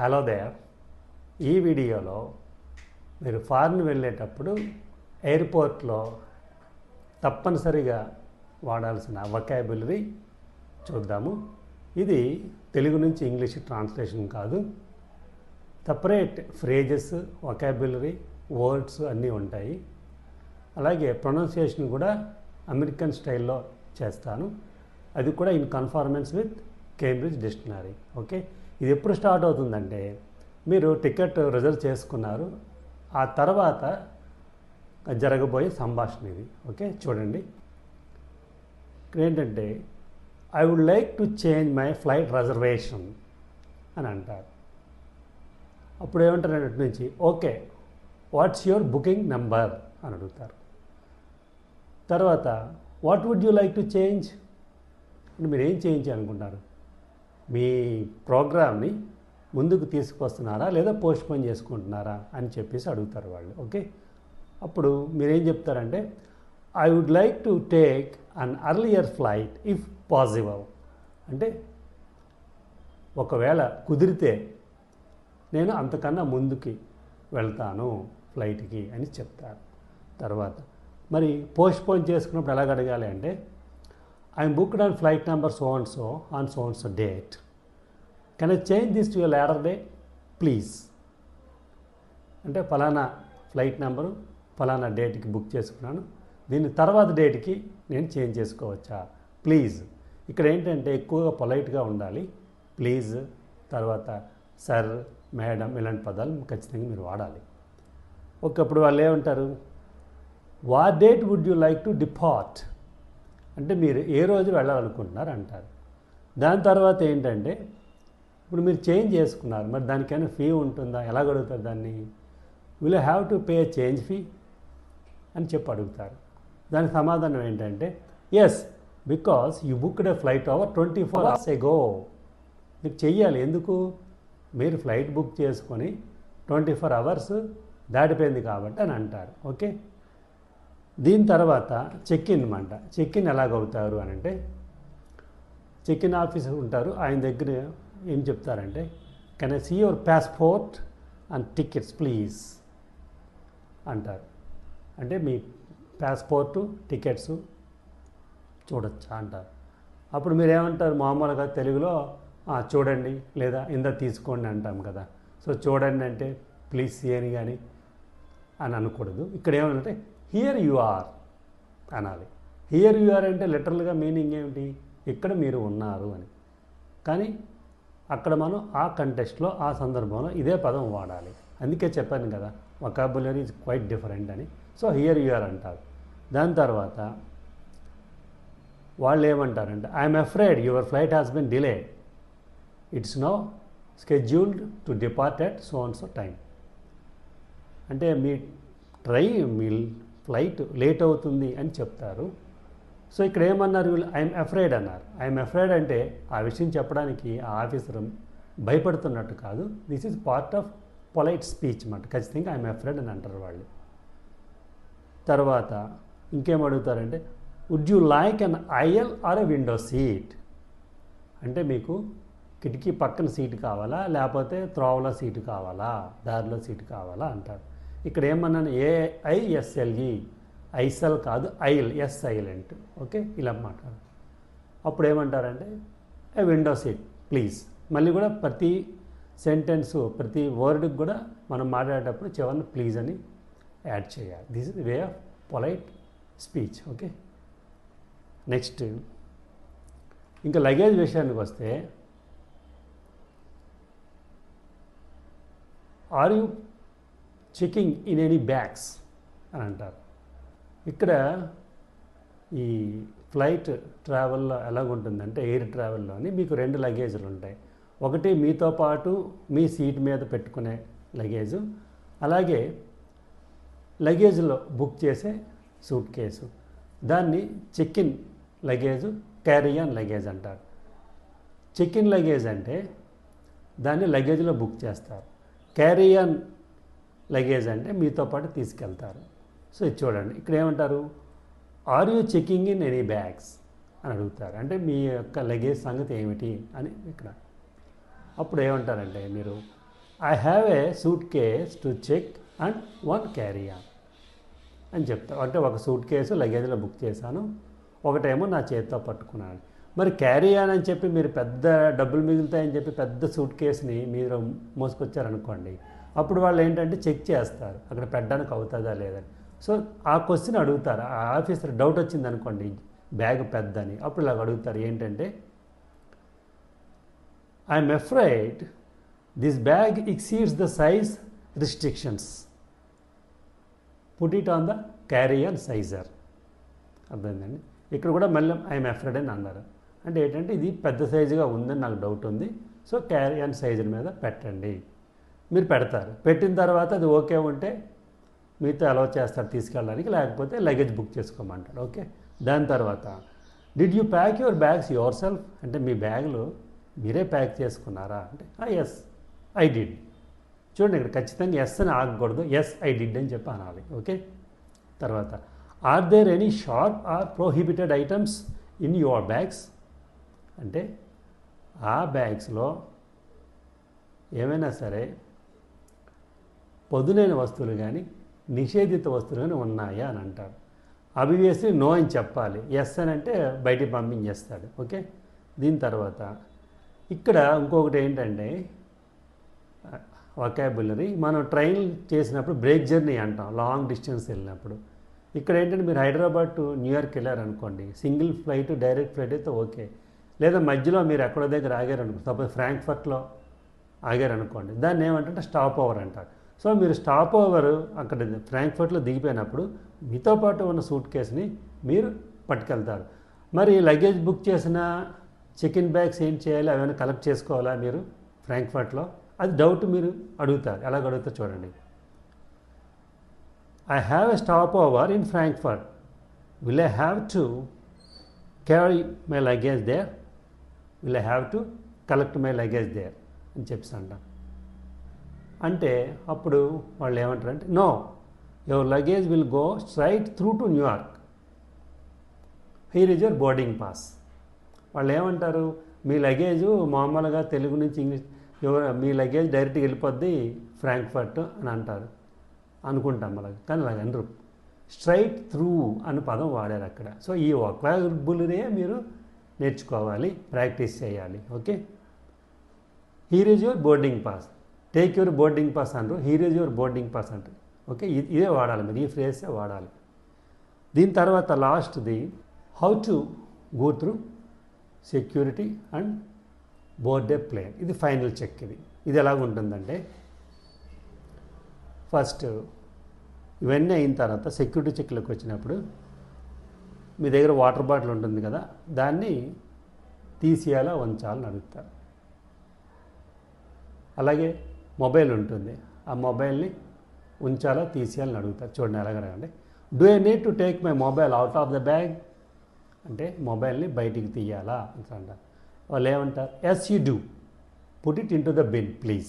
Hello there ఈ వీడియోలో మీరు ఫారిన్ వెళ్ళేటప్పుడు ఎయిర్పోర్ట్లో తప్పనిసరిగా వాడాల్సిన వకాబులరీ చూద్దాము. ఇది తెలుగు నుంచి ఇంగ్లీష్ ట్రాన్స్లేషన్ కాదు. సపరేట్ ఫ్రేజెస్ వకాబులరీ వర్డ్స్ అన్నీ ఉంటాయి. అలాగే ప్రొనౌన్సియేషన్ కూడా అమెరికన్ స్టైల్లో చేస్తాను. అది కూడా in conformance with Cambridge dictionary okay ఇది ఎప్పుడు స్టార్ట్ అవుతుందంటే మీరు టికెట్ రిజర్వ్ చేసుకున్నారు ఆ తర్వాత జరగబోయే సంభాషణ ఇది. ఓకే? చూడండి. ఏంటంటే I would like to change my flight reservation అని అంటారు. అప్పుడు ఏమంటారు అన్నట్టు నుంచి okay what's your booking number అని అడుగుతారు. తర్వాత what would you like to change అంటే మీరు ఏం చేయించాలనుకుంటారు మీ ప్రోగ్రామ్ని ముందుకు తీసుకొస్తున్నారా లేదా పోస్ట్పోన్ చేసుకుంటున్నారా అని చెప్పేసి అడుగుతారు వాళ్ళు ఓకే? అప్పుడు మీరేం చెప్తారంటే I would like to take an earlier flight if possible అంటే ఒకవేళ కుదిరితే నేను అంతకన్నా ముందుకి వెళ్తాను ఫ్లైట్కి అని చెప్తారు. తర్వాత మరి పోస్ట్పోన్ చేసుకున్నప్పుడు ఎలాగ అడగాలి అంటే I'm booked on flight number so and so on so and so date can I change this to your later day please అంటే ఫలానా ఫ్లైట్ నెంబరు ఫలానా డేట్కి బుక్ చేసుకున్నాను. దీని తర్వాత డేట్కి నేను చేంజ్ చేసుకోవచ్చా? ప్లీజ్ ఇక్కడ ఏంటంటే ఎక్కువగా పొలైట్గా ఉండాలి. ప్లీజ్ తర్వాత సర్ మేడం ఇలాంటి పదాలు ఖచ్చితంగా మీరు వాడాలి. ఒకప్పుడు వాళ్ళు ఏమంటారు? What date would you like to depart అంటే మీరు ఏ రోజు వెళ్ళాలనుకుంటున్నారు అంటారు. దాని తర్వాత ఏంటంటే ఇప్పుడు మీరు చేంజ్ చేసుకున్నారు. మరి దానికైనా ఫీ ఉంటుందా? ఎలా అడుగుతారు దాన్ని? Will have to pay change fee అని చెప్పి అడుగుతారు. దానికి సమాధానం ఏంటంటే yes because you booked a flight hour twenty four hours ago మీకు చెయ్యాలి. ఎందుకు? మీరు ఫ్లైట్ బుక్ చేసుకొని ట్వంటీ ఫోర్ అవర్స్ దాటిపోయింది కాబట్టి అని అంటారు. ఓకే? దీని తర్వాత చెక్ ఇన్ చెక్ ఇన్ ఎలాగవుతారు అని అంటే చెక్ ఇన్ ఆఫీసర్ ఉంటారు. ఆయన దగ్గర ఏం చెప్తారంటే can I see your passport and tickets please అంటారు. అంటే మీ పాస్పోర్టు టికెట్స్ చూడొచ్చా అంటారు. అప్పుడు మీరు ఏమంటారు మామూలుగా తెలుగులో చూడండి లేదా ఇంత తీసుకోండి అంటాం కదా. సో చూడండి అంటే ప్లీజ్ సీ అని కానీ అని అనకూడదు. ఇక్కడ ఏమంటే హియర్ యు ఆర్ అనాలి. హియర్ యు ఆర్ అంటే లిటరల్గా మీనింగ్ ఏమిటి? ఇక్కడ మీరు ఉన్నారు అని. కానీ అక్కడ మనం ఆ కంటెస్ట్లో ఆ సందర్భంలో ఇదే పదం వాడాలి. అందుకే చెప్పాను కదా వకాబులరీ ఇస్ క్వైట్ డిఫరెంట్ అని. సో హియర్ యూఆర్ అంటారు. దాని తర్వాత వాళ్ళు ఏమంటారంటే I'm afraid your flight has been delay it's now scheduled to depart at so and so time అంటే మీ ట్రైన్ మీ ఫ్లైట్ లేట్ అవుతుంది అని చెప్తారు. సో ఇక్కడ ఏమన్నారు వీళ్ళు? ఐఎమ్ అఫ్రైడ్ అన్నారు. ఐఎమ్ అఫ్రైడ్ అంటే ఆ విషయం చెప్పడానికి ఆ ఆఫీసర్ భయపడుతున్నట్టు కాదు. This is part of polite speech అన్నమాట. ఖచ్చితంగా ఐఎమ్ అఫ్రైడ్ అని అంటారు వాళ్ళు. తర్వాత ఇంకేం అడుగుతారంటే would you like an aisle or a window seat అంటే మీకు కిటికీ పక్కన సీటు కావాలా? లేకపోతే త్రోవలో సీటు కావాలా? దారిలో సీటు కావాలా? అంటారు. ఇక్కడ ఏమన్నాను? ఏఐఎస్ఎల్ఈ ఐసల్ కాదు ఐల్ ఎస్ సైలెంట్ ఓకే? ఇలా మాట్లాడు. అప్పుడు ఏమంటారంటే ఏ విండో సీట్ ప్లీజ్. మళ్ళీ కూడా ప్రతి సెంటెన్స్ ప్రతి వర్డ్కి కూడా మనం మాట్లాడేటప్పుడు చివరిని ప్లీజ్ అని యాడ్ చేయాలి. This is way of polite speech okay? Next ఇంకా లగేజ్ విషయానికి వస్తే are you checking in any bags? అని అంటారు. ఇక్కడ ఈ ఫ్లైట్ ట్రావెల్లో ఎలాగుంటుందంటే ఎయిర్ ట్రావెల్లోని మీకు రెండు లగేజ్లు ఉంటాయి ఒకటి మీతో పాటు మీ సీట్ మీద పెట్టుకునే లగేజ్ అలాగే లగేజ్లో బుక్ చేసే సూట్ కేసు. దాన్ని check in luggage carry on luggage అంటారు. చెక్ ఇన్ లగేజ్ అంటే దాన్ని లగేజ్లో బుక్ చేస్తారు. క్యారీ ఆన్ లగేజ్ అంటే మీతో పాటు తీసుకెళ్తారు. సో ఇది చూడండి. ఇక్కడ ఏమంటారు? Are you checking in any bags అని అడుగుతారు. అంటే మీ యొక్క లగేజ్ సంగతి ఏమిటి అని ఇక్కడ. అప్పుడు ఏమంటారంటే మీరు I have a suitcase to check and one carry on అని చెప్తారు. అంటే ఒక సూట్ కేసు లగేజ్లో బుక్ చేశాను. ఒకటేమో నా చేతితో పట్టుకున్నాను. మరి క్యారీ ఆన్ అని చెప్పి మీరు పెద్ద డబ్బులు మిగులుతాయని చెప్పి పెద్ద సూట్ కేసుని మీరు మోసుకొచ్చారనుకోండి అప్పుడు వాళ్ళు ఏంటంటే చెక్ చేస్తారు. అక్కడ పెట్టడానికి అవుతుందా లేదని సో ఆ క్వశ్చన్ అడుగుతారు. ఆ ఆఫీసర్ డౌట్ వచ్చింది అనుకోండి బ్యాగ్ పెద్దని. అప్పుడు ఇలాగ అడుగుతారు ఏంటంటే I'm afraid this bag exceeds the size restrictions put it on the carrier sizer అర్థమైందండి? ఇక్కడ కూడా మళ్ళీ ఐఎమ్ ఎఫ్రైడ్ అని అన్నారు. అంటే ఏంటంటే ఇది పెద్ద సైజుగా ఉందని నాకు డౌట్ ఉంది. సో క్యారియర్ సైజు మీద పెట్టండి. మీరు పెడతారు. పెట్టిన తర్వాత అది ఓకే ఉంటే మీతో అలౌ చేస్తారు తీసుకెళ్ళడానికి లేకపోతే లగేజ్ బుక్ చేసుకోమంటాడు. ఓకే దాని తర్వాత did you pack your bags yourself అంటే మీ బ్యాగులు మీరే ప్యాక్ చేసుకున్నారా? అంటే ఎస్ ఐ డిడ్ చూడండి ఇక్కడ ఖచ్చితంగా ఎస్ అని ఆగకూడదు. ఎస్ ఐ డిడ్ అని చెప్పి అనాలి. ఓకే తర్వాత are there any sharp or prohibited items in your bags అంటే ఆ బ్యాగ్స్లో ఏమైనా సరే పదునైన వస్తువులు కానీ నిషేధిత వస్తువులు ఉన్నాయా అని అంటారు. అభివేసి నో అని చెప్పాలి. ఎస్ అని అంటే బయటికి పంపించేస్తాడు. ఓకే? దీని తర్వాత ఇక్కడ ఇంకొకటి ఏంటంటే వకాబులరీ మనం ట్రైన్ చేసినప్పుడు బ్రేక్ జర్నీ అంటాం లాంగ్ డిస్టెన్స్ వెళ్ళినప్పుడు. ఇక్కడ ఏంటంటే మీరు హైదరాబాద్ టు న్యూయార్క్ వెళ్ళారనుకోండి సింగిల్ ఫ్లైట్ డైరెక్ట్ ఫ్లైట్ అయితే ఓకే. లేదా మధ్యలో మీరు ఎక్కడో దగ్గర ఆగారనుకో సపోజ్ ఫ్రాంక్ఫర్ట్లో ఆగారనుకోండి దాన్ని ఏమంటే స్టాప్ ఓవర్ అంటారు. సో మీరు స్టాప్ ఓవర్ అక్కడ ఫ్రాంక్ఫర్ట్లో దిగిపోయినప్పుడు మీతో పాటు ఉన్న సూట్ కేసుని మీరు పట్టుకెళ్తారు. మరి లగేజ్ బుక్ చేసిన చికెన్ బ్యాగ్స్ ఏం చేయాలి? అవన్నీ కలెక్ట్ చేసుకోవాలా మీరు ఫ్రాంక్ఫర్ట్లో? అది డౌట్ మీరు అడుగుతారు. ఎలాగ అడుగుతారు చూడండి. I have a stop over in Frankfurt will I have to carry my luggage there will I have to collect my luggage there అని చెప్పేసి అంటాం అంటే అప్పుడు వాళ్ళు ఏమంటారు అంటే no your luggage will go straight through to New York here is your boarding pass వాళ్ళు ఏమంటారు మీ లగేజ్ మామూలుగా తెలుగు నుంచి ఇంగ్లీష్ యువర్ మీ లగేజ్ డైరెక్ట్గా వెళ్ళిపోద్ది ఫ్రాంక్ఫర్ట్ అని అంటారు. అనుకుంటాం అలాగ. కానీ అలాగ అనరు. స్ట్రైట్ త్రూ అని పదం వాడారు అక్కడ. సో ఈ ఒక్వాబులరే మీరు నేర్చుకోవాలి ప్రాక్టీస్ చేయాలి. Okay? Here is your boarding pass take your boarding pass అంటారు here is your boarding pass అంటారు. ఓకే ఇదే వాడాలి మీరు ఈ ఫ్రేసే వాడాలి. దీని తర్వాత లాస్ట్ది how to go through security and board the plane. ఇది ఫైనల్ చెక్ ఇది. ఇది ఎలాగ ఉంటుందంటే ఫస్ట్ ఇవన్నీ అయిన తర్వాత సెక్యూరిటీ చెక్లోకి వచ్చినప్పుడు మీ దగ్గర వాటర్ బాటిల్ ఉంటుంది కదా దాన్ని తీసేయాలా ఉంచాలని అడుగుతారు. అలాగే మొబైల్ ఉంటుంది. ఆ మొబైల్ని ఉంచాలా తీసేయాలని అడుగుతారు. చూడండి ఎలాగండి do I need to take my mobile out of the bag అంటే మొబైల్ని బయటికి తీయాలా అని అంటారు. వాళ్ళు ఏమంటారు? Yes you do put it into the bin please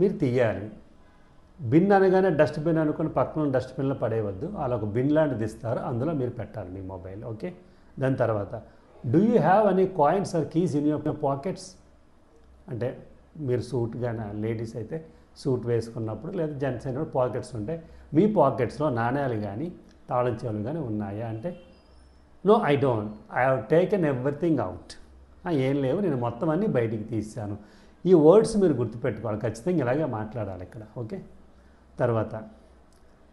మీరు తీయాలి. బిన్ అనగానే డస్ట్బిన్ అనుకుని పక్కన డస్ట్బిన్లో పడేయవద్దు. అలా ఒక బిన్ లాంటిది ఇస్తారు. అందులో మీరు పెట్టాలి మీ మొబైల్. ఓకే? దాని తర్వాత do you have any coins or keys in your pockets అంటే మీరు సూట్ కానీ లేడీస్ అయితే సూట్ వేసుకున్నప్పుడు లేదా జెంట్స్ అయినప్పుడు పాకెట్స్ ఉంటాయి. మీ పాకెట్స్లో నాణ్యాలు కానీ తాళం చెవులు కానీ ఉన్నాయా? అంటే no I don't. I have taken everything out ఏం లేవు. నేను మొత్తం అన్నీ బయటికి తీసాను ఈ వర్డ్స్ మీరు గుర్తుపెట్టుకోవాలి. ఖచ్చితంగా ఇలాగే మాట్లాడాలి ఇక్కడ. ఓకే? తర్వాత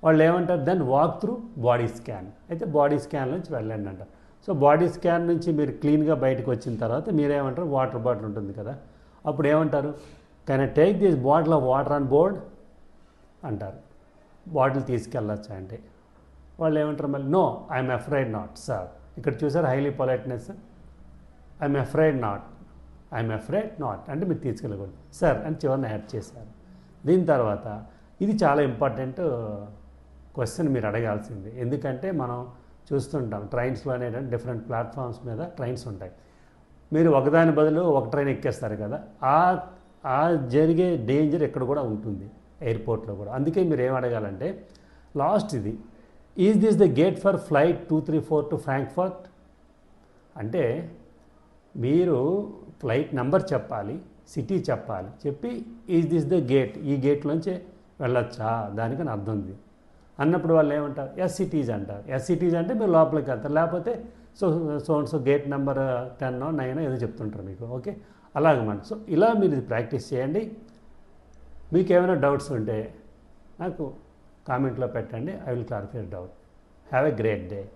వాళ్ళు ఏమంటారు? Then walk through body scan అయితే బాడీ స్కాన్ నుంచి వెళ్ళండి అంట. సో బాడీ స్కాన్ నుంచి మీరు క్లీన్గా బయటకు వచ్చిన తర్వాత మీరేమంటారు? వాటర్ బాటిల్ ఉంటుంది కదా. అప్పుడు ఏమంటారు can I take this bottle of water on board అంటారు. బాటిల్ తీసుకెళ్ళచ్చు? అంటే. వాళ్ళు ఏమంటారు మళ్ళీ no I'm afraid not sir ఇక్కడ చూసారు highly politeness? I'm afraid not I'm afraid not అంటే మీరు తీసుకెళ్ళకూడదు. సార్ అని చివరిని యాడ్ చేశారు. దీని తర్వాత ఇది చాలా ఇంపార్టెంట్ క్వశ్చన్ మీరు అడగాల్సింది. ఎందుకంటే మనం చూస్తుంటాం ట్రైన్స్లో అనేటువంటి డిఫరెంట్ ప్లాట్ఫామ్స్ మీద ట్రైన్స్ ఉంటాయి. మీరు ఒకదాని బదులు ఒక ట్రైన్ ఎక్కేస్తారు కదా ఆ ఆ జరిగే డేంజర్ ఇక్కడ కూడా ఉంటుంది ఎయిర్పోర్ట్లో కూడా. అందుకే మీరు ఏం అడగాలంటే లాస్ట్ ఇది is this the gate for flight two three four to Frankfurt? అంటే మీరు ఫ్లైట్ నెంబర్ చెప్పాలి సిటీ చెప్పాలి చెప్పి ఈజ్ దిస్ ద గేట్? ఈ గేట్లోంచి వెళ్ళొచ్చా? దానికని అర్థం ఉంది. అన్నప్పుడు వాళ్ళు ఏమంటారు ఎస్ సిటీస్ అంటారు. ఎస్ సిటీస్ అంటే మీరు లోపలికి వెళ్తారు. లేకపోతే so so so gate number ten nine ఏదో చెప్తుంటారు మీకు. ఓకే? అలాగమాట సో ఇలా మీరు ఇది ప్రాక్టీస్ చేయండి. మీకు ఏమైనా డౌట్స్ ఉంటే నాకు కామెంట్లో పెట్టండి. I will clarify doubt. Have a great day.